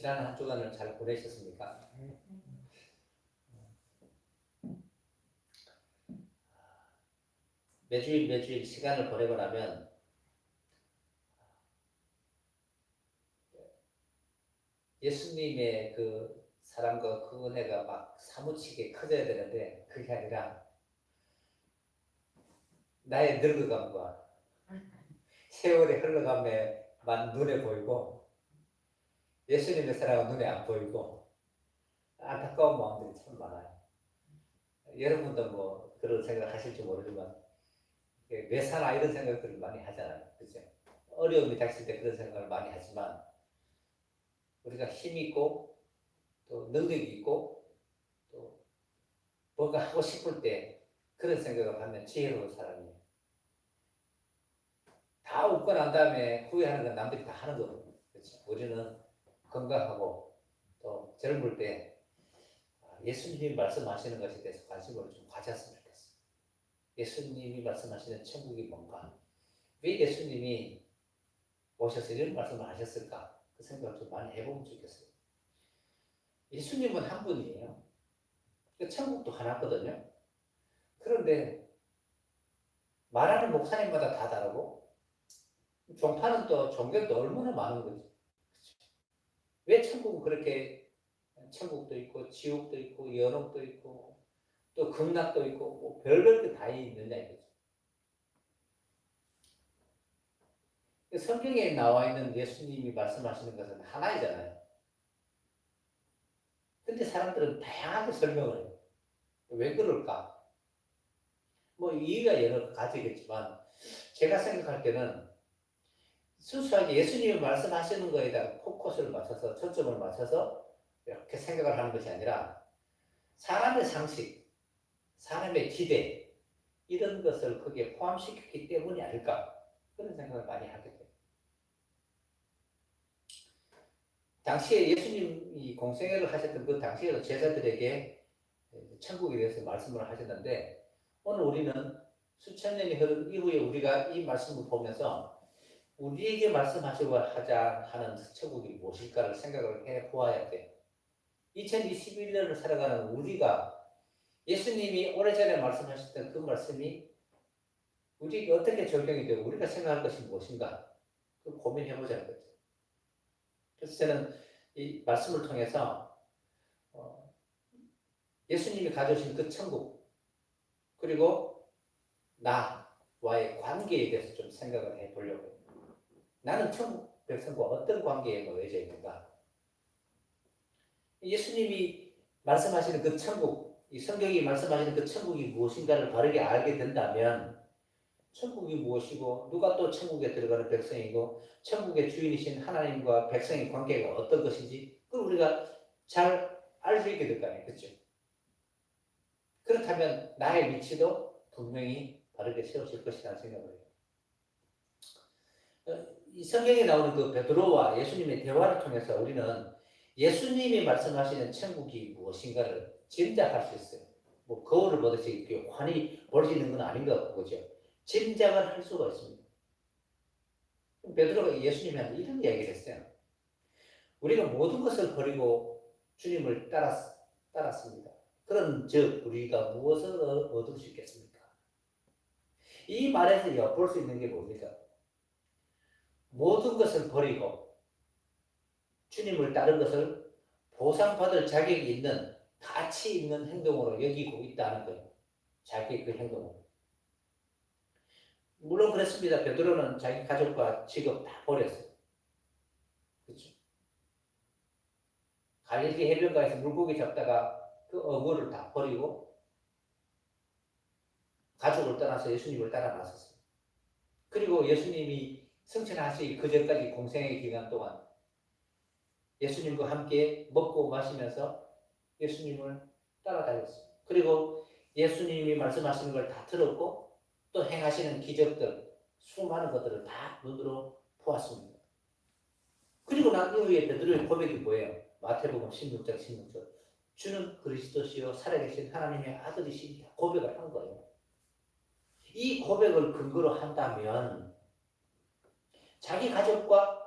지난 한 주간을 잘 보내셨습니까? 매주일 매주일 시간을 보내고 나면 예수님의 그 사랑과 그 은혜가 막 사무치게 커져야 되는데 그게 아니라 나의 늙어감과 세월의 흘러감에만 눈에 보이고 예수님의 사랑은 눈에 안 보이고 안타까운 마음들이 참 많아요. 여러분도 뭐 그런 생각 하실지 모르지만 왜 사나 이런 생각들을 많이 하잖아요. 그죠? 어려움이 닥칠 때 그런 생각을 많이 하지만 우리가 힘 있고 또 능력이 있고 또 뭔가 하고 싶을 때 그런 생각을 하면 지혜로운 사람이에요. 다 웃고 난 다음에 후회하는 건 남들이 다 하는 거거든요. 그렇죠? 우리는 건강하고 또 젊을 때 예수님이 말씀하시는 것에 대해서 관심을 좀 가졌으면 좋겠어요. 예수님이 말씀하시는 천국이 뭔가? 왜 예수님이 오셔서 이런 말씀을 하셨을까? 그 생각을 좀 많이 해보면 좋겠어요. 예수님은 한 분이에요. 그 천국도 하나거든요. 그런데 말하는 목사님마다 다 다르고 종파는 또 종교도 얼마나 많은 거지. 왜 천국은 그렇게 천국도 있고 지옥도 있고 연옥도 있고 또 극락도 있고 뭐 별별 게 다 있느냐 이거죠. 성경에 나와 있는 예수님이 말씀하시는 것은 하나이잖아요. 근데 사람들은 다양하게 설명을 해요. 왜 그럴까? 뭐 이유가 여러 가지겠지만 제가 생각할 때는 순수하게 예수님이 말씀하시는 거에다가 포커스를 맞춰서 초점을 맞춰서 이렇게 생각을 하는 것이 아니라 사람의 상식, 사람의 기대 이런 것을 거기에 포함시켰기 때문이 아닐까 그런 생각을 많이 하게 돼요. 당시에 예수님이 공생애를 하셨던 그 당시에도 제자들에게 천국에 대해서 말씀을 하셨는데 오늘 우리는 수천 년이 흐른 이후에 우리가 이 말씀을 보면서 우리에게 말씀하시고 하자 하는 천국이 무엇일까를 생각을 해 보아야 돼. 2021년을 살아가는 우리가 예수님이 오래전에 말씀하셨던 그 말씀이 우리에게 어떻게 적용이 되고 우리가 생각할 것이 무엇인가 그 고민해 보자는 거죠. 그래서 저는 이 말씀을 통해서 어, 예수님이 가져오신 그 천국 그리고 나와의 관계에 대해서 좀 생각을 해 보려고 해요. 나는 천국 백성과 어떤 관계에 놓여져 있는가? 예수님이 말씀하시는 그 천국, 이 성경이 말씀하시는 그 천국이 무엇인가를 바르게 알게 된다면 천국이 무엇이고 누가 또 천국에 들어가는 백성이고 천국의 주인이신 하나님과 백성의 관계가 어떤 것인지 그걸 우리가 잘 알 수 있게 될 거 아니에요. 그렇죠? 그렇다면 나의 위치도 분명히 바르게 세워질 것이라는 생각을 해요. 어, 이 성경에 나오는 그 베드로와 예수님의 대화를 통해서 우리는 예수님이 말씀하시는 천국이 무엇인가를 짐작할 수 있어요. 뭐 거울을 보듯이 환히 볼 수 있는 건 아닌 것 같고 그죠? 짐작을 할 수가 있습니다. 베드로가 예수님한테 이런 이야기를 했어요. 우리가 모든 것을 버리고 주님을 따랐, 따랐습니다. 그런 즉 우리가 무엇을 얻을 수 있겠습니까? 이 말에서 엿볼 수 있는 게 뭡니까? 모든 것을 버리고 주님을 따른 것을 보상받을 자격이 있는 가치 있는 행동으로 여기고 있다는 거예요. 자기의 그 행동을. 물론 그렇습니다. 베드로는 자기 가족과 직업 다 버렸어요. 그렇죠? 갈릴리 해변가에서 물고기 잡다가 그 어부를 다 버리고 가족을 떠나서 예수님을 따라 나섰어요. 그리고 예수님이 승천하시기 그 전까지 공생의 기간 동안 예수님과 함께 먹고 마시면서 예수님을 따라다녔어요. 그리고 예수님이 말씀하시는 걸 다 들었고 또 행하시는 기적들, 수많은 것들을 다 눈으로 보았습니다. 그리고 난 이후에 베드로의 고백이 뭐예요? 마태복음 16장 16절. 주는 그리스도시요 살아계신 하나님의 아들이시다. 고백을 한 거예요. 이 고백을 근거로 한다면 자기 가족과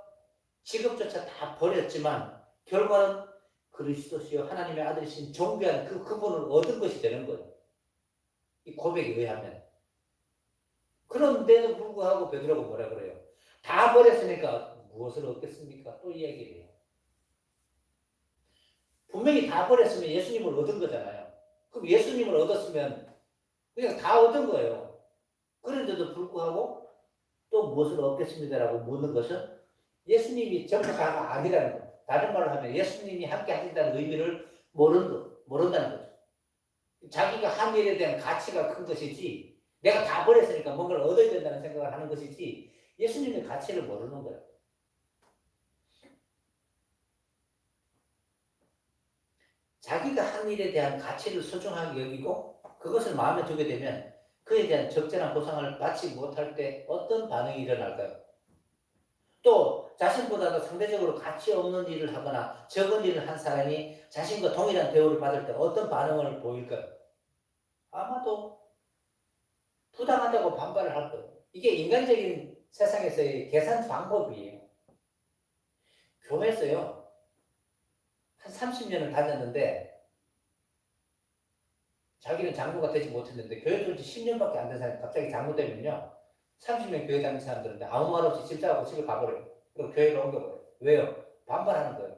직업조차 다 버렸지만 결과는 그리스도시요 하나님의 아들이신 존귀한 그 그분을 얻은 것이 되는 거예요. 이 고백에 의하면. 그런데도 불구하고 베드로가 뭐라 그래요? 다 버렸으니까 무엇을 얻겠습니까? 또 이야기해요. 분명히 다 버렸으면 예수님을 얻은 거잖아요. 그럼 예수님을 얻었으면 그냥 다 얻은 거예요. 그런데도 불구하고 또 무엇을 얻겠습니다라고 묻는 것은 예수님이 전부 다가 아니라는 거예요. 다른 말로 하면 예수님이 함께 하신다는 의미를 모른다, 모른다는 거죠. 자기가 한 일에 대한 가치가 큰 것이지 내가 다 버렸으니까 뭔가를 얻어야 된다는 생각을 하는 것이지 예수님의 가치를 모르는 거예요. 자기가 한 일에 대한 가치를 소중하게 여기고 그것을 마음에 두게 되면 그에 대한 적절한 보상을 받지 못할 때 어떤 반응이 일어날까요? 또 자신보다도 상대적으로 가치 없는 일을 하거나 적은 일을 한 사람이 자신과 동일한 대우를 받을 때 어떤 반응을 보일까요? 아마도 부당하다고 반발을 할 거예요. 이게 인간적인 세상에서의 계산 방법이에요. 교회에서요, 한 30년을 다녔는데, 자기는 장로가 되지 못했는데, 교회 들지 10년밖에 안 된 사람이 갑자기 장로 되면요, 30년 교회 다닌 사람들인데 아무 말 없이 집사하고 집을 가버려요. 그리고 교회를 옮겨버려요. 왜요? 반발하는 거예요.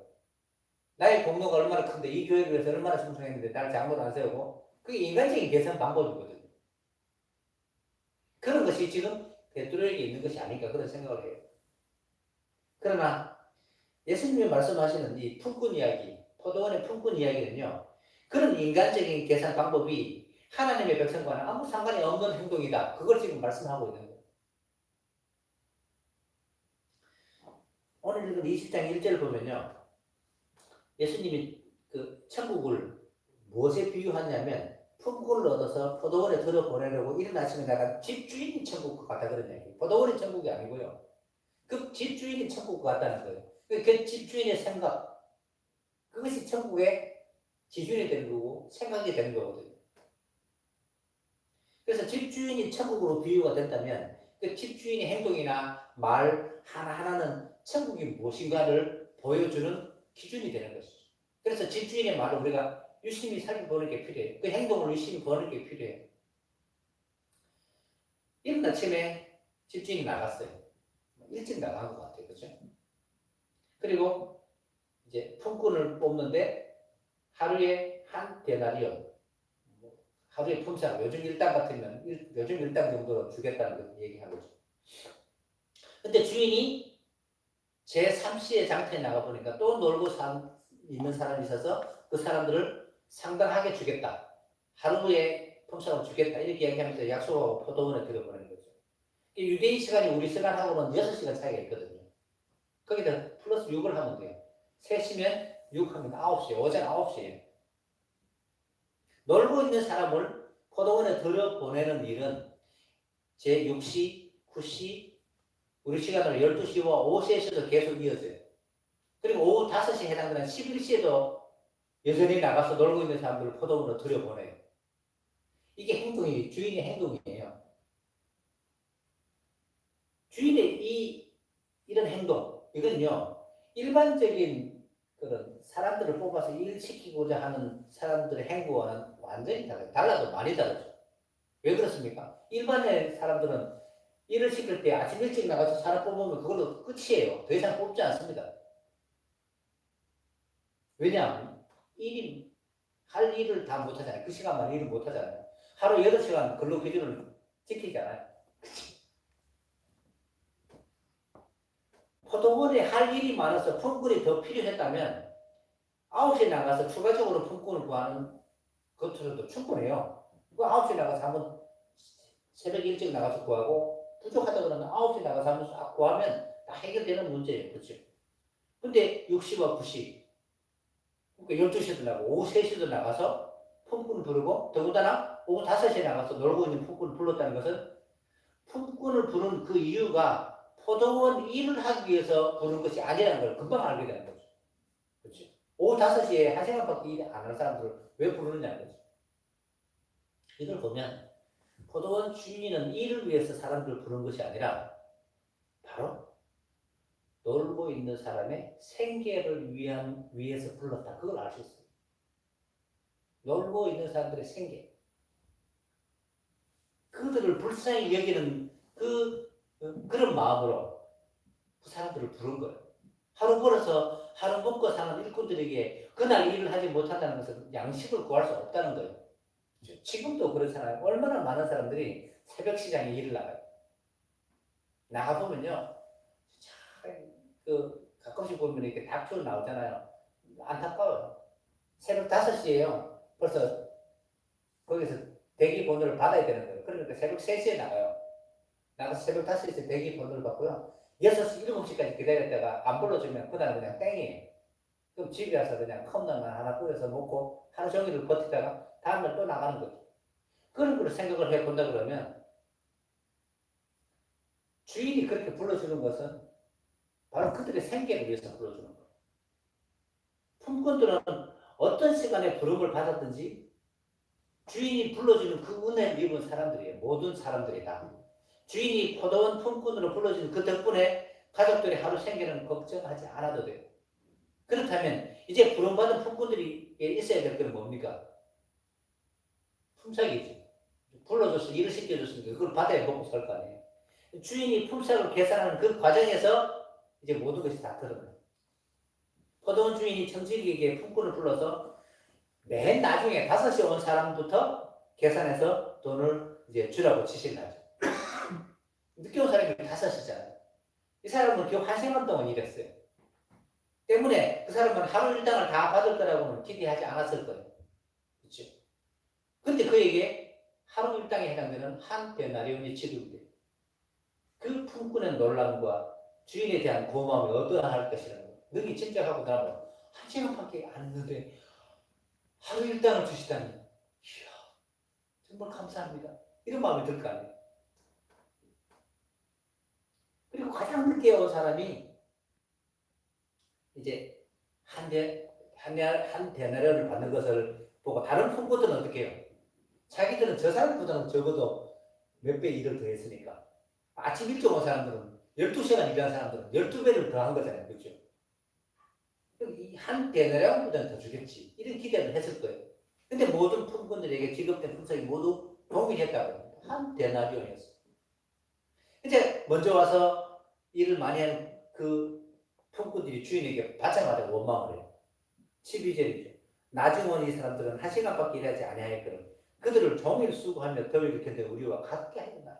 나의 공로가 얼마나 큰데 이 교회를 위해서 얼마나 충성했는데 나를 장로로 안 세우고 그게 인간적인 계산 방법이거든요. 그런 것이 지금 베드로에게 있는 것이 아닌가 그런 생각을 해요. 그러나 예수님이 말씀하시는 이 품꾼 이야기, 포도원의 품꾼 이야기는요. 그런 인간적인 계산 방법이 하나님의 백성과는 아무 상관이 없는 행동이다. 그걸 지금 말씀하고 있는 거예요. 오늘 읽은 20장 1절을 보면요. 예수님이 그 천국을 무엇에 비유하냐면 품꾼을 얻어서 포도원에 들어보내려고 이른 아침에 나간 집주인이 천국 같다 그런 얘기. 포도원이 천국이 아니고요. 그 집주인이 천국 같다는 거예요. 그 집주인의 생각 그것이 천국의 기준이 되는 거고 생각이 되는 거거든요. 그래서 집주인이 천국으로 비유가 된다면 그 집주인의 행동이나 말 하나하나는 천국이 무엇인가를 보여주는 기준이 되는 것이죠. 그래서 집주인의 말을 우리가 유심히 살펴보는 게 필요해요. 그 행동을 유심히 보는 게 필요해요. 이른 아침에 집주인이 나갔어요. 일찍 나간 것 같아요. 그죠? 그리고 이제 품꾼을 뽑는데 하루에 한 데나리온, 뭐 하루에 품상, 요즘 일당 같으면 일, 요즘 일당 정도로 주겠다는 걸 얘기하고 있죠. 근데 주인이 제 3시에 장터에 나가보니까 또 놀고 산, 있는 사람이 있어서 그 사람들을 상당하게 주겠다. 하루에 품상을 주겠다. 이렇게 얘기하면서 약속하고 포도원에 들어보내는 거죠. 이 유대인 시간이 우리 시간하고는 6시간 차이가 있거든요. 거기다 플러스 6을 하면 돼요. 3시면 6하면 9시, 오전 9시에. 놀고 있는 사람을 포도원에 들어보내는 일은 제 6시, 9시, 우리 시간으로 12시와 5시에서도 계속 이어져요. 그리고 오후 5시에 해당되는 11시에도 여전히 나가서 놀고 있는 사람들을 포도원으로 들여보내요. 이게 행동이, 주인의 행동이에요. 주인의 이, 이런 행동, 이건요, 일반적인 그런 사람들을 뽑아서 일 시키고자 하는 사람들의 행보와는 완전히 달라요. 달라도 많이 다르죠. 왜 그렇습니까? 일반의 사람들은 일을 시킬 때 아침 일찍 나가서 사람 뽑으면 그걸로 끝이에요. 더 이상 뽑지 않습니다. 왜냐? 일이, 할 일을 다 못하잖아요. 그 시간만 일을 못하잖아요. 하루 8시간 근로 기준을 지키잖아요. 포도원에 할 일이 많아서 품꾼이 더 필요했다면 9시에 나가서 추가적으로 품꾼을 구하는 것으로도 충분해요. 그 9시에 나가서 한번 새벽 일찍 나가서 구하고 부족하다 그러면 9시에 나가서 한번 싹 구하면 다 해결되는 문제예요. 그렇죠? 근데 60와 90 그러니까 12시도 나가고 오후 3시도 나가서 품꾼을 부르고 더군다나 오후 5시에 나가서 놀고 있는 품꾼을 불렀다는 것은 품꾼을 부른 그 이유가 포도원 일을 하기 위해서 부른 것이 아니라는 걸 금방 알게 되는 거죠. 그렇지? 오후 5시에 한 시간밖에 일 안 하는 사람들을 왜 부르느냐는 거죠. 이걸 보면 포도원 주인은 일을 위해서 사람들을 부른 것이 아니라 바로 놀고 있는 사람의 생계를 위한 위해서 불렀다. 그걸 알 수 있어요. 놀고 있는 사람들의 생계. 그들을 불쌍히 여기는 그 어, 그런 마음으로 그 사람들을 부른 거예요. 하루 벌어서 하루 먹고 사는 일꾼들에게 그날 일을 하지 못한다는 것은 양식을 구할 수 없다는 거예요. 지금도 그렇잖아요. 얼마나 많은 사람들이 새벽 시장에 일을 나가요. 나가보면요. 참, 그, 가끔씩 보면 이렇게 닥쳐 나오잖아요. 안타까워요. 새벽 5시에요. 벌써 거기서 대기 번호를 받아야 되는 거예요. 그러니까 새벽 3시에 나가요. 나가서 새벽 5시에 대기 번호를 받고요. 6시, 7시까지 기다렸다가 안 불러주면 그다음 그냥 땡이에요. 그럼 집에 와서 그냥 컵라면 하나 끓여서 먹고 하루 종일을 버티다가 다음날 또 나가는 거죠. 그런 걸 생각을 해본다 그러면 주인이 그렇게 불러주는 것은 바로 그들의 생계를 위해서 불러주는 거예요. 품꾼들은 어떤 시간에 부름을 받았든지 주인이 불러주는 그 은혜를 입은 사람들이에요. 모든 사람들이 다. 주인이 포도원 품꾼으로 불러주는 그 덕분에 가족들의 하루 생계는 걱정하지 않아도 돼요. 그렇다면 이제 부름받은 품꾼들이 있어야 될 건 뭡니까? 품삯이지. 불러줘서 일을 시켜줬으니까 그걸 받아야 먹고 살 거 아니에요. 주인이 품삯을 계산하는 그 과정에서 이제 모든 것이 다 드러나요. 포도원 주인이 청지기에게 품꾼을 불러서 맨 나중에 5시 온 사람부터 계산해서 돈을 이제 주라고 지시를 하죠. 늦게 온 사람이 5시잖아요. 이 사람은 겨우 한 시간 동안 일했어요. 때문에 그 사람은 하루 일당을 다 받을 거라고는 기대하지 않았을 거예요. 그렇죠? 근데 그에게 하루 일당에 해당되는 한 데나리온이 지급돼요. 그 품꾼의 놀람과 주인에 대한 고마움이 어떠할 것이라는 거예요. 능히 짐작하고 나면 한 시간밖에 안 했는데 하루 일당을 주시다니 이야 정말 감사합니다. 이런 마음이 들 거 아니에요. 그리고 가장 늦게 온 사람이 이제 한 대, 한, 대, 한 대나리온을 받는 것을 보고 다른 품꾼들은 어떻게 해요? 자기들은 저 사람보다는 적어도 몇 배 일을 더 했으니까 아침 일찍 온 사람들은 12시간 일한 사람들은 12배를 더 한 거잖아요. 그렇죠? 한 대나리온보다는 더 주겠지. 이런 기대를 했을 거예요. 근데 모든 품꾼들에게 지급된 품삯이 모두 동일했다고. 한 대나리온이었어. 이제 먼저 와서 일을 많이 하는 그 품꾼들이 주인에게 받자마자 원망을 해요. 12절이죠. 나중 온이 사람들은 한 시간밖에 일하지 아니하였거든. 그들을 종일 수고하며 더위 일으켰는데 우리와 같게 하였나이다.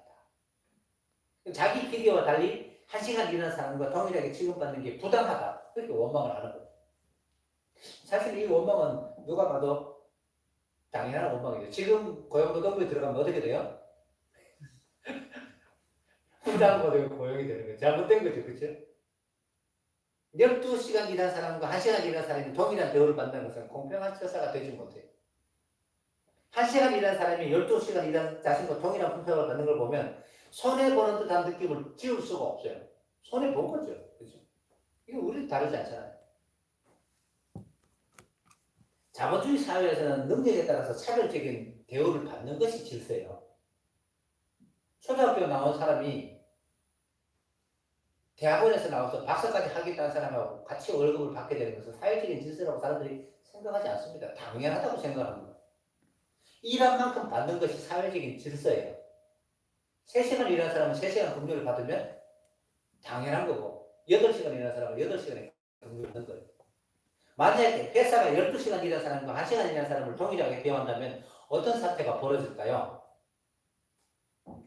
자기 기대와 달리 한 시간 일하는 사람과 동일하게 취급받는 게 부당하다. 그렇게 원망을 하는 거예요. 사실 이 원망은 누가 봐도 당연한 원망이죠. 지금 고용노동부에 들어가면 어떻게 돼요? 부당고용 고용이 되는 거예요. 잘못된 거죠. 그렇죠? 12시간 일한 사람과 1시간 일한 사람이 동일한 대우를 받는 것은 공평한 처사가 되지 못해요. 1시간 일한 사람이 12시간 일한 자신과 동일한 품평을 받는 걸 보면 손해보는 듯한 느낌을 지울 수가 없어요. 손해본 거죠. 그죠? 이거 우리 다르지 않잖아요. 자본주의 사회에서는 능력에 따라서 차별적인 대우를 받는 것이 질서예요. 초등학교 나온 사람이 대학원에서 나와서 박사까지 하겠다는 사람하고 같이 월급을 받게 되는 것은 사회적인 질서라고 사람들이 생각하지 않습니다. 당연하다고 생각합니다. 일한 만큼 받는 것이 사회적인 질서예요. 3시간 일한 사람은 3시간 급료를 받으면 당연한 거고 8시간 일한 사람은 8시간의 급료를 받는 거예요. 만약에 회사가 12시간 일한 사람과 1시간 일한 사람을 동일하게 대우한다면 어떤 사태가 벌어질까요?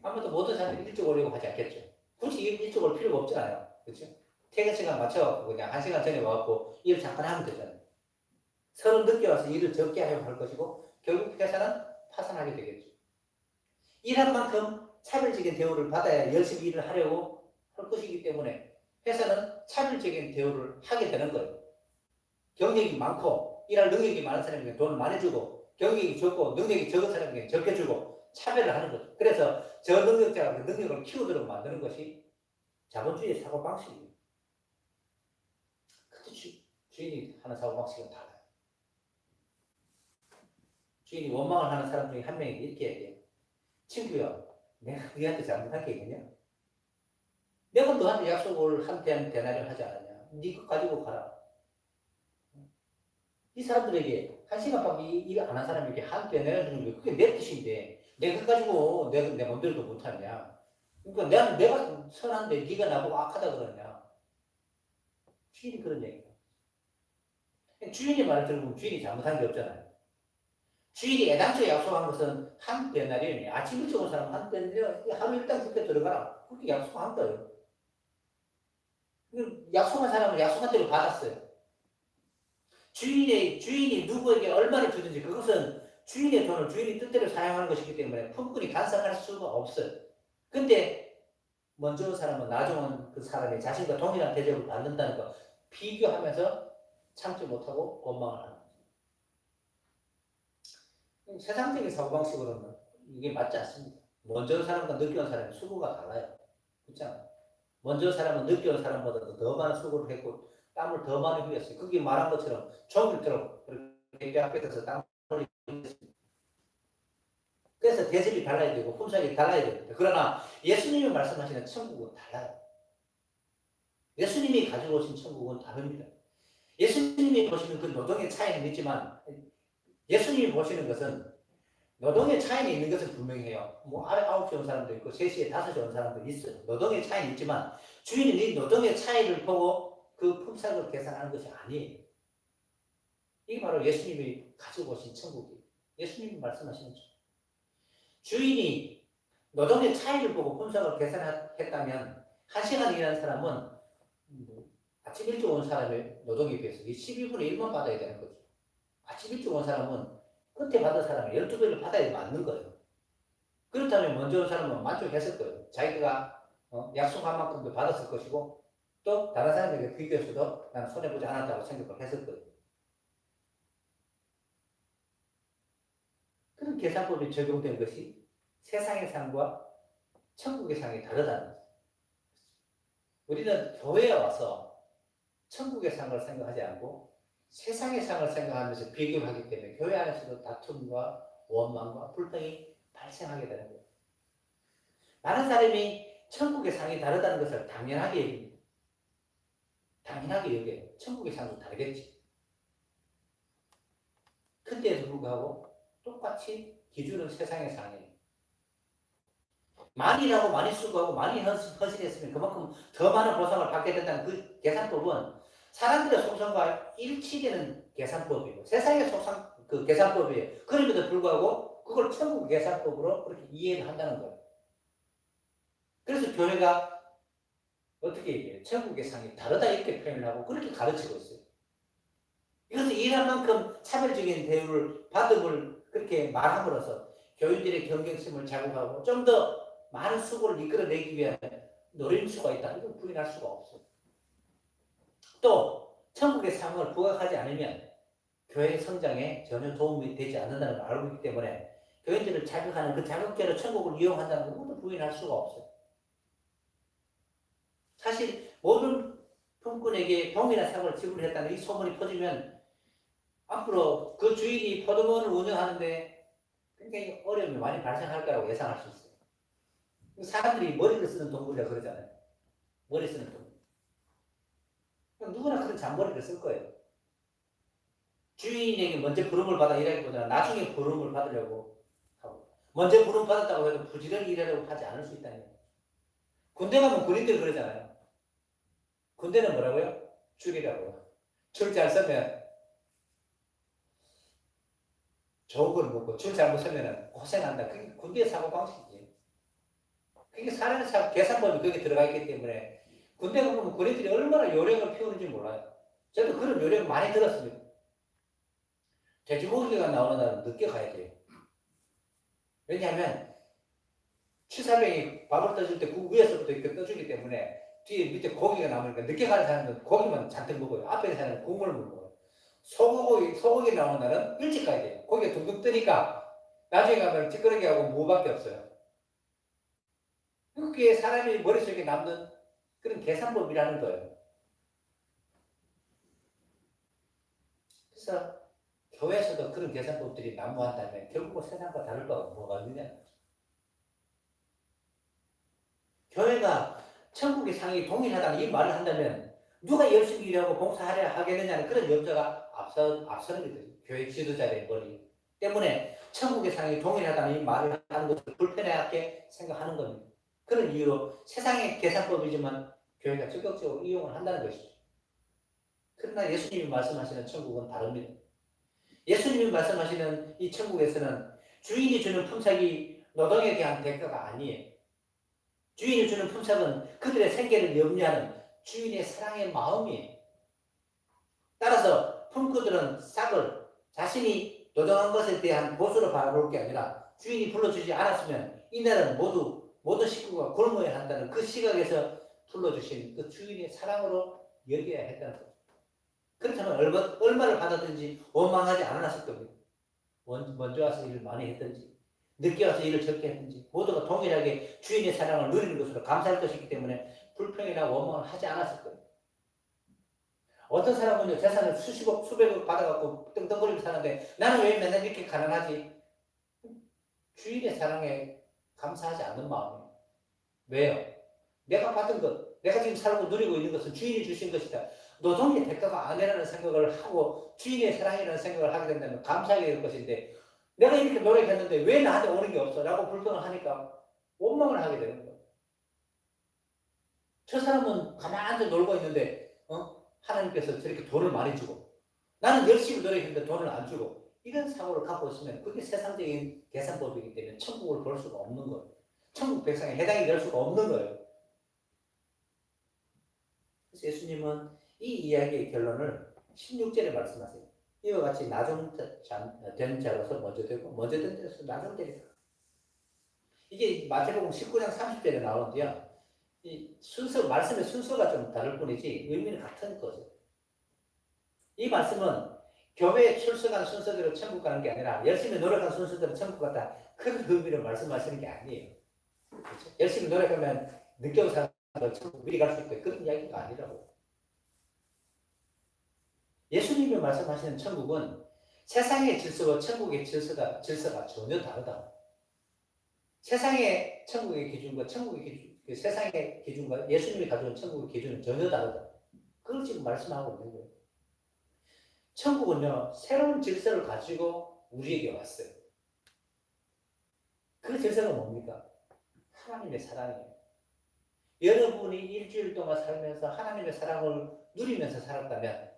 아무도 모든 사람들이 일찍 오려고 하지 않겠죠. 굳이 일찍 올 필요가 없잖아요. 그렇죠? 퇴근 시간 맞춰갖고 그냥 한 시간 전에 와갖고 일을 잠깐 하면 되잖아요. 서로 늦게 와서 일을 적게 하려고 할 것이고 결국 회사는 파산하게 되겠죠. 일한 만큼 차별적인 대우를 받아야 열심히 일을 하려고 할 것이기 때문에 회사는 차별적인 대우를 하게 되는 거예요. 경력이 많고 일할 능력이 많은 사람에게 돈을 많이 주고 경력이 적고 능력이 적은 사람에게 적게 주고 차별을 하는 거죠. 그래서 저 능력자가 그 능력을 키우도록 만드는 것이 자본주의의 사고방식이에요. 근데 주, 주인이 하는 사고방식은 달라요. 주인이 원망을 하는 사람 중에 한 명이 이렇게 얘기해요. 친구야, 내가 너희한테 잘못한 게 있느냐? 내가 너한테 약속을 한테 대나리를 하지 않았냐? 네거 가지고 가라. 이 사람들에게 한 시간 밖에 일안한 사람에게 한 대내주는 게 그게 내 뜻인데 내가 가지고 내가 내 맘대로도 못하냐? 그러니까 내가 내가 선한데 네가 나보고 악하다 그러냐? 주인이 그런 얘기야. 주인의 말을 들으면 주인이 잘못한 게 없잖아요. 주인이 애당초에 약속한 것은 한 대나리니 아침 일찍 온 사람 한 대나리 하루 일당 그때 들어가라. 그렇게 약속한 거예요. 그 약속한 사람은 약속한 대로 받았어요. 주인의 주인이 누구에게 얼마를 주든지 그것은 주인의 돈을 주인이 뜻대로 사용하는 것이기 때문에 품꾼이 간섭할 수가 없어요. 근데 먼저 온 사람은 나중 온그 사람이 자신과 동일한 대접을 받는다는 거 비교하면서 참지 못하고 원망을 하는 거죠. 세상적인 사고방식으로는 이게 맞지 않습니다. 먼저 온 사람과 늦게 온 사람의 수고가 달라요. 그렇지 않아요? 먼저 온 사람은 늦게 온 사람보다 더 많은 수고를 했고 땀을 더 많이 흘렸어요. 그게 말한 것처럼 종일처럼 그렇게 앞에 서 땀을 흘렸습니다. 그래서 대접이 달라야 되고 품삯이 달라야 됩니다. 그러나 예수님이 말씀하시는 천국은 달라요. 예수님이 가지고 오신 천국은 다릅니다. 예수님이 보시는 그 노동의 차이는 있지만 예수님이 보시는 것은 노동의 차이는 있는 것은 분명해요. 뭐 아래 9시 온 사람도 있고 3시에 5시 온 사람도 있어요. 노동의 차이는 있지만 주인은 이 노동의 차이를 보고 그 품삯을 계산하는 것이 아니에요. 이게 바로 예수님이 가지고 오신 천국이에요. 예수님이 말씀하시는 천 주인이 노동의 차이를 보고 품삯을 계산했다면 한 시간 일하는 사람은 뭐 아침 일찍 온 사람의 노동에 비해서 이 12분의 1만 받아야 되는 거죠. 아침 일찍 온 사람은 끝에 받은 사람이 12배를 받아야 맞는 거예요. 그렇다면 먼저 온 사람은 만족했을 거예요. 자기가 어, 약속한 만큼도 받았을 것이고 또 다른 사람에게 비교해서도 난 손해보지 않았다고 생각을 했을 거예요. 그런 계산법이 적용된 것이 세상의 상과 천국의 상이 다르다는 거죠. 우리는 교회에 와서 천국의 상을 생각하지 않고 세상의 상을 생각하면서 비교하기 때문에 교회 안에서도 다툼과 원망과 불평이 발생하게 되는 거예요. 많은 사람이 천국의 상이 다르다는 것을 당연하게 여깁니다. 당연하게 여겨요. 천국의 상도 다르겠지. 근데도 불구하고 똑같이 기준은 세상의 상이에요. 많이 일하고 많이 수고하고 많이 헌신했으면 그만큼 더 많은 보상을 받게 된다는 그 계산법은 사람들의 속성과 일치되는 계산법이고 세상의 속성 그 계산법이에요. 그럼에도 불구하고 그걸 천국 계산법으로 그렇게 이해를 한다는 거예요. 그래서 교회가 어떻게 얘기해요? 천국의 상이 다르다 이렇게 표현을 하고 그렇게 가르치고 있어요. 이것은 일한 만큼 차별적인 대우를 받음을 그렇게 말함으로써 교인들의 경쟁심을 자극하고 좀더 많은 수고를 이끌어내기 위한 노릴 수가 있다. 이걸 부인할 수가 없어요. 또 천국의 상을 부각하지 않으면 교회 성장에 전혀 도움이 되지 않는다는 걸 알고 있기 때문에 교인들을 자극하는 그 자극제로 천국을 이용한다는 것도 부인할 수가 없어요. 사실 모든 품꾼에게 동일한 상을 지불했다는 이 소문이 퍼지면 앞으로 그 주인이 포도원을 운영하는데 굉장히 어려움이 많이 발생할 거라고 예상할 수 있어요. 사람들이 머리를 쓰는 동물이라 그러잖아요. 머리 쓰는 동물. 누구나 그런 잔머리를 쓸 거예요. 주인에게 먼저 부름을 받아 일하기보다는 나중에 부름을 받으려고 하고 먼저 부름 받았다고 해도 부지런히 일하려고 하지 않을 수 거예요. 군대 가면 군인들 그러잖아요. 군대는 뭐라고요? 줄이라고요. 줄 잘 서면 좋은 걸 먹고 줄 잘못 서면 고생한다. 그게 군대 사고 방식 그게 사람의 사 계산법이 거기에 들어가 있기 때문에 군대 가보면 군인들이 얼마나 요령을 피우는지 몰라요. 저도 그런 요령 많이 들었습니다. 돼지고기가 나오는 날은 늦게 가야 돼요. 왜냐하면 취사병이 밥을 떠줄 때 그 위에서부터 이렇게 떠주기 때문에 뒤에 밑에 고기가 남으니까 늦게 가는 사람은 고기만 잔뜩 먹어요. 앞에 있는 사람은 국물을 먹어요. 소고기, 소고기 나오는 날은 일찍 가야 돼요. 고기가 둥둥 뜨니까 나중에 가면 찌끄러기 하고 무밖에 없어요. 그게 사람이 머릿속에 남는 그런 계산법이라는 거예요. 그래서 교회에서도 그런 계산법들이 난무한다면 결국은 세상과 다를 바가 뭐가 있느냐. 교회가 천국의 상이 동일하다는 이 말을 한다면 누가 열심히 일하고 봉사하려 하겠느냐는 그런 염려가 앞서 앞서는 거죠. 교회 지도자의 머리 때문에 천국의 상이 동일하다는 이 말을 하는 것을 불편하게 생각하는 겁니다. 그런 이유로 세상의 계산법이지만 교회가 적극적으로 이용을 한다는 것이죠. 그러나 예수님이 말씀하시는 천국은 다릅니다. 예수님이 말씀하시는 이 천국에서는 주인이 주는 품삯이 노동에 대한 대가가 아니에요. 주인이 주는 품삯은 그들의 생계를 염려하는 주인의 사랑의 마음이에요. 따라서 품꾼들은 싹을 자신이 노동한 것에 대한 보수로 바라볼 게 아니라 주인이 불러주지 않았으면 이날은 모두 모든 식구가 굶어야 한다는 그 시각에서 불러주신 그 주인의 사랑으로 여겨야 했다는 거죠. 그렇다면 얼마, 얼마를 받았든지 원망하지 않았을 겁니다. 먼- 먼저 와서 일을 많이 했든지 늦게 와서 일을 적게 했든지 모두가 동일하게 주인의 사랑을 누리는 것으로 감사할 것이기 때문에 불평이나 원망을 하지 않았을 거예요. 어떤 사람은요 재산을 수십억 수백억 받아갖고 떵떵거리고 사는데 나는 왜 맨날 이렇게 가난하지? 주인의 사랑에 감사하지 않는 마음이에요. 왜요? 내가 받은 것, 내가 지금 살고 누리고 있는 것은 주인이 주신 것이다. 노동의 대가가 아니라는 생각을 하고 주인의 사랑이라는 생각을 하게 된다면 감사하게 될 것인데 내가 이렇게 노력했는데 왜 나한테 오는 게 없어? 라고 불평을 하니까 원망을 하게 되는 거예요. 저 사람은 가만히 앉아 놀고 있는데 어? 하나님께서 저렇게 돈을 많이 주고 나는 열심히 노력했는데 돈을 안 주고 이런 사고를 갖고 있으면 그게 세상적인 계산법이기 때문에 천국을 볼 수가 없는 거예요. 천국 백성에 해당이 될 수가 없는 거예요. 그래서 예수님은 이 이야기의 결론을 16절에 말씀하세요. 이와 같이 나중된 자로서 먼저 되고 먼저 된 자로서 나중되리라. 이게 마태복음 19장 30절에 나오는데요. 이 순서 말씀의 순서가 좀 다를 뿐이지 의미는 같은 거죠. 이 말씀은 교회에 출석한 순서대로 천국 가는 게 아니라 열심히 노력한 순서대로 천국 갔다 그런 의미로 말씀하시는 게 아니에요. 그렇죠? 열심히 노력하면 늦게 온 사람도 천국 미리 갈 수 있고 그런 이야기가 아니라고. 예수님이 말씀하시는 천국은 세상의 질서와 천국의 질서가 질서가 전혀 다르다. 세상의 천국의 기준과 천국의 기준, 그 세상의 기준과 예수님이 가져온 천국의 기준은 전혀 다르다. 그걸 지금 말씀하고 있는 거예요. 천국은요 새로운 질서를 가지고 우리에게 왔어요. 그 질서가 뭡니까? 하나님의 사랑이에요. 여러분이 일주일 동안 살면서 하나님의 사랑을 누리면서 살았다면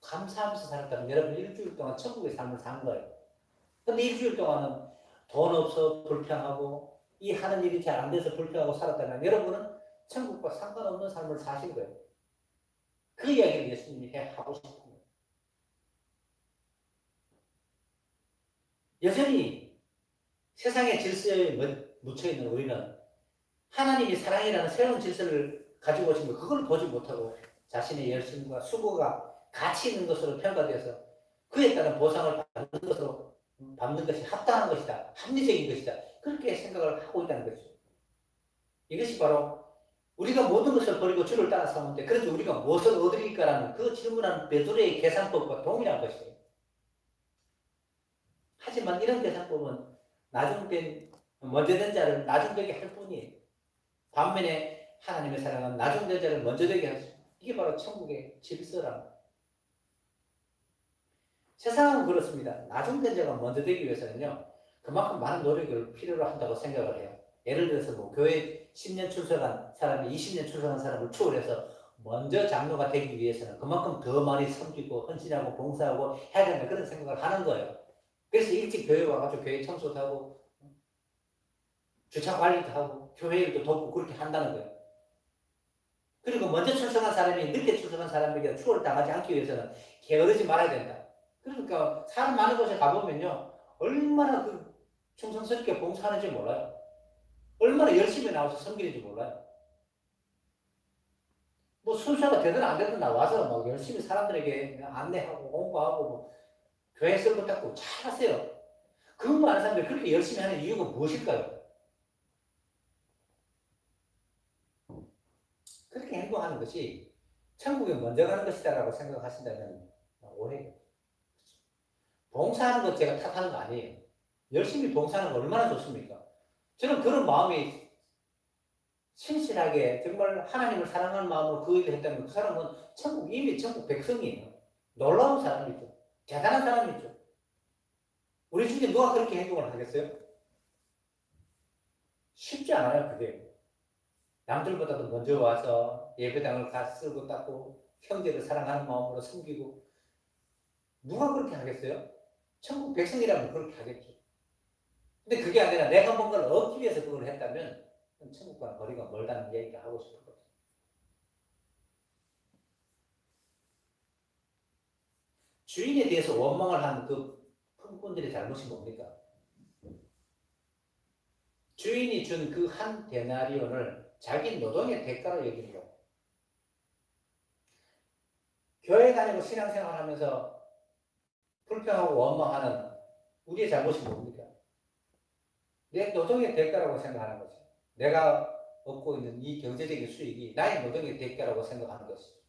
감사하면서 살았다면 여러분 일주일 동안 천국의 삶을 산 거예요. 근데 일주일 동안은 돈 없어 불평하고 이 하는 일이 잘 안 돼서 불평하고 살았다면 여러분은 천국과 상관없는 삶을 사신 거예요. 그 이야기를 예수님이 해 하고 거예요. 여전히 세상의 질서에 묻혀 있는 우리는 하나님이 사랑이라는 새로운 질서를 가지고 오신 거 그걸 보지 못하고 자신의 열심과 수고가 가치 있는 것으로 평가되어서 그에 따른 보상을 받는 것으로 받는 것이 합당한 것이다. 합리적인 것이다. 그렇게 생각을 하고 있다는 거죠. 이것이 바로 우리가 모든 것을 버리고 주를 따라 사는데 그래서 우리가 무엇을 얻으리까라는 그 질문하는 베드로의 계산법과 동일한 것이에요. 하지만 이런 계산법은 나중된 먼저 된 자를 나중되게 할 뿐이에요. 반면에 하나님의 사랑은 나중된 자를 먼저 되게 하죠. 이게 바로 천국의 질서라는. 세상은 그렇습니다. 나중된 자가 먼저 되기 위해서는요, 그만큼 많은 노력을 필요로 한다고 생각을 해요. 예를 들어서 뭐 교회 10년 출석한 사람이 20년 출석한 사람을 추월해서 먼저 장로가 되기 위해서는 그만큼 더 많이 섬기고 헌신하고 봉사하고 해야 된다 그런 생각을 하는 거예요. 그래서 일찍 교회 와가지고 교회 청소도 하고 주차 관리도 하고 교회 일도 돕고 그렇게 한다는 거예요. 그리고 먼저 출석한 사람이 늦게 출석한 사람에게 추월 당하지 않기 위해서는 게으르지 말아야 된다. 그러니까 사람 많은 곳에 가보면요 얼마나 그 충성스럽게 봉사하는지 몰라요. 얼마나 열심히 나와서 섬기는지 몰라요. 뭐 순서가 되든 안 되든 나와서 막 열심히 사람들에게 안내하고 홍보하고 뭐 교회 쓸것 닦고 잘 하세요. 많은 사람들이 그렇게 열심히 하는 이유가 무엇일까요? 그렇게 행동하는 것이 천국에 먼저 가는 것이다라고 생각하신다면 오해예요. 봉사하는 것 제가 탓하는 거 아니에요. 열심히 봉사하는 거 얼마나 좋습니까? 저는 그런 마음이 신실하게 정말 하나님을 사랑하는 마음으로 그 일을 했다면 그 사람은 천국 이미 천국 백성이에요. 놀라운 사람이죠. 대단한 사람이죠. 우리 중에 누가 그렇게 행동을 하겠어요? 쉽지 않아요, 그게. 남들보다도 먼저 와서 예배당을 가 쓸고 닦고 형제를 사랑하는 마음으로 섬기고 누가 그렇게 하겠어요? 천국 백성이라면 그렇게 하겠죠. 근데 그게 아니라 내가 뭔가를 얻기 위해서 그걸 했다면 천국과 거리가 멀다는 얘기가 하고 거죠. 주인에 대해서 원망을 한 그 품꾼들의 잘못이 뭡니까? 주인이 준 그 한 데나리온을 자기 노동의 대가로 여기는 거. 교회 다니고 신앙생활 하면서 불평하고 원망하는 우리의 잘못이 뭡니까? 내 노동의 대가라고 생각하는 거지. 내가 얻고 있는 이 경제적인 수익이 나의 노동의 대가라고 생각하는 것이죠.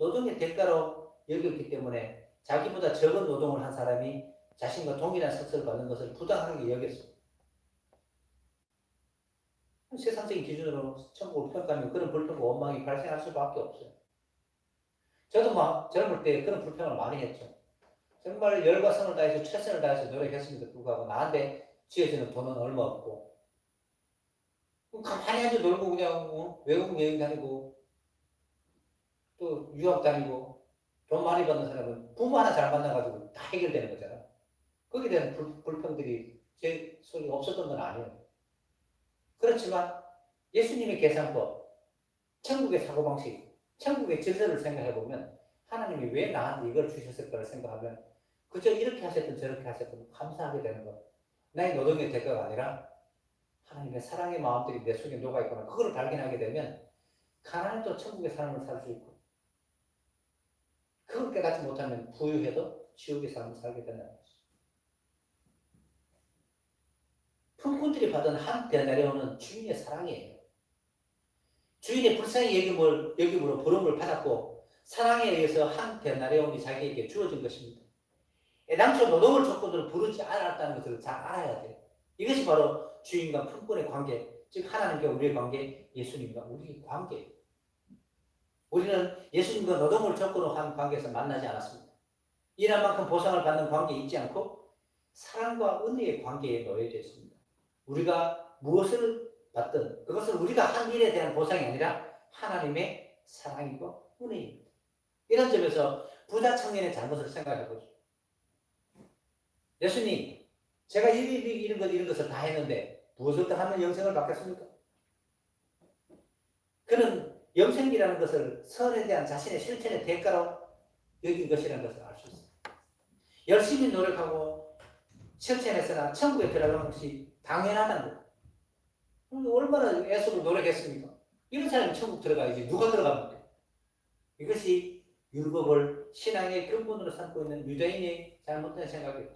노동의 대가로 여겼기 때문에 자기보다 적은 노동을 한 사람이 자신과 동일한 석세를 받는 것을 부당하게 여겼습니다. 세상적인 기준으로 천국을 평가하면 그런 불평과 원망이 발생할 수밖에 없어요. 저도 막 젊을 때 그런 불평을 많이 했죠. 정말 열과 성을 다해서 최선을 다해서 노력했음에도 불구하고 나한테 지어지는 돈은 얼마 없고 가만히 앉아 놀고 그냥 어? 외국 여행 다니고 또 유학 다니고 돈 많이 받는 사람은 부모 하나 잘 만나가지고 다 해결되는 거잖아. 거기에 대한 불, 불평들이 제 속에 없었던 건 아니에요. 그렇지만 예수님의 계산법, 천국의 사고방식, 천국의 질서를 생각해 보면 하나님이 왜 나한테 이걸 주셨을까를 생각하면 그저 이렇게 하셨든 저렇게 하셨든 감사하게 되는 것. 나의 노동의 대가가 아니라 하나님의 사랑의 마음들이 내 속에 녹아 있구나. 그걸 발견하게 되면 가난해도 천국의 삶을 살 수 있고 그걸 깨닫지 못하면 부유해도 삶을 살게 된다는 거죠. 품꾼들이 받은 한 데나리온은 주인의 사랑이에요. 주인의 불쌍히 여김을, 여김으로 부름을 받았고 사랑에 의해서 한 데나리온이 자기에게 주어진 것입니다. 애당초 노동을 조건으로 부르지 않았다는 것을 잘 알아야 돼요. 이것이 바로 주인과 품꾼의 관계, 즉 하나님과 우리의 관계, 예수님과 우리의 관계예요. 우리는 예수님과 노동을 조건으로 한 관계에서 만나지 않았습니다. 일한 만큼 보상을 받는 관계에 있지 않고 사랑과 은혜의 관계에 놓여져 있습니다. 우리가 무엇을 받든 그것은 우리가 한 일에 대한 보상이 아니라 하나님의 사랑이고 은혜입니다. 이런 점에서 부자 청년의 잘못을 생각해 보죠. 예수님, 제가 이런, 것, 이런 것을 다 했는데 무엇을 하면 영생을 받겠습니까? 그는 영생이라는 것을 선에 대한 자신의 실천의 대가로 여긴 것이라는 것을 알 수 있습니다. 열심히 노력하고 실천해서나 천국에 들어가는 것이 당연하다는 거. 얼마나 애쓰고 노력했습니까? 이런 사람이 천국 들어가야지 누가 들어갑니까? 이것이 율법을 신앙의 근본으로 삼고 있는 유대인의 잘못된 생각이에요.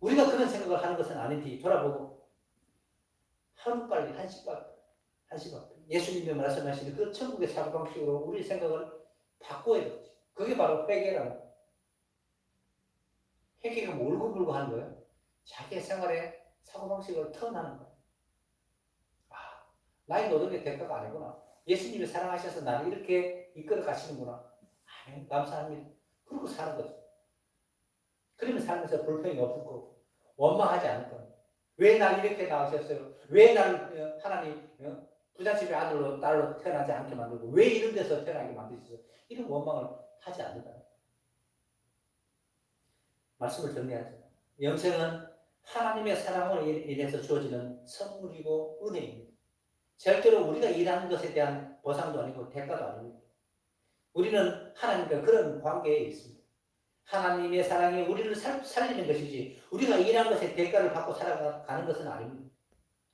우리가 그런 생각을 하는 것은 아닌지 돌아보고 하루빨리 한시밖에 한시밖에 예수님이 말씀하시는 그 천국의 사고방식으로 우리 생각을 바꿔야 되지. 그게 바로 회개라는. 회개가 뭐 울고불고 하는 거예요. 자기의 생활에 사고방식을 터나는 거예요. 아, 나의 노동의 대가가 아니구나. 예수님이 사랑하셔서 나를 이렇게 이끌어 가시는구나. 아, 감사합니다. 그러고 사는 거죠. 그러면 살면서 불평이 없을 거고, 원망하지 않을 거예요. 왜 날 이렇게 낳으셨어요? 왜날 하나님 어, 부잣집의 아들로 딸로 태어나지 않게 만들고 왜 이런 데서 태어나게 만드셨어요? 이런 원망을 하지 않는다. 말씀을 정리하죠. 영생은 하나님의 사랑으로 인해서 주어지는 선물이고 은혜입니다. 절대로 우리가 일하는 것에 대한 보상도 아니고 대가도 아닙니다. 우리는 하나님과 그런 관계에 있습니다. 하나님의 사랑이 우리를 살, 살리는 것이지 우리가 일한 것에 대가를 받고 살아가는 것은 아닙니다.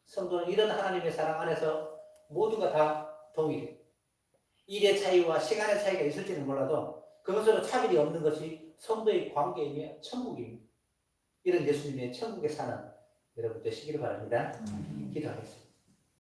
성도는 이런 하나님의 사랑 안에서 모두가 다 동일해. 일의 차이와 시간의 차이가 있을지는 몰라도 그것으로 차별이 없는 것이 성도의 관계이며 천국입니다. 이런 예수님의 천국에 사는 여러분 되시기를 바랍니다. 기도하겠습니다.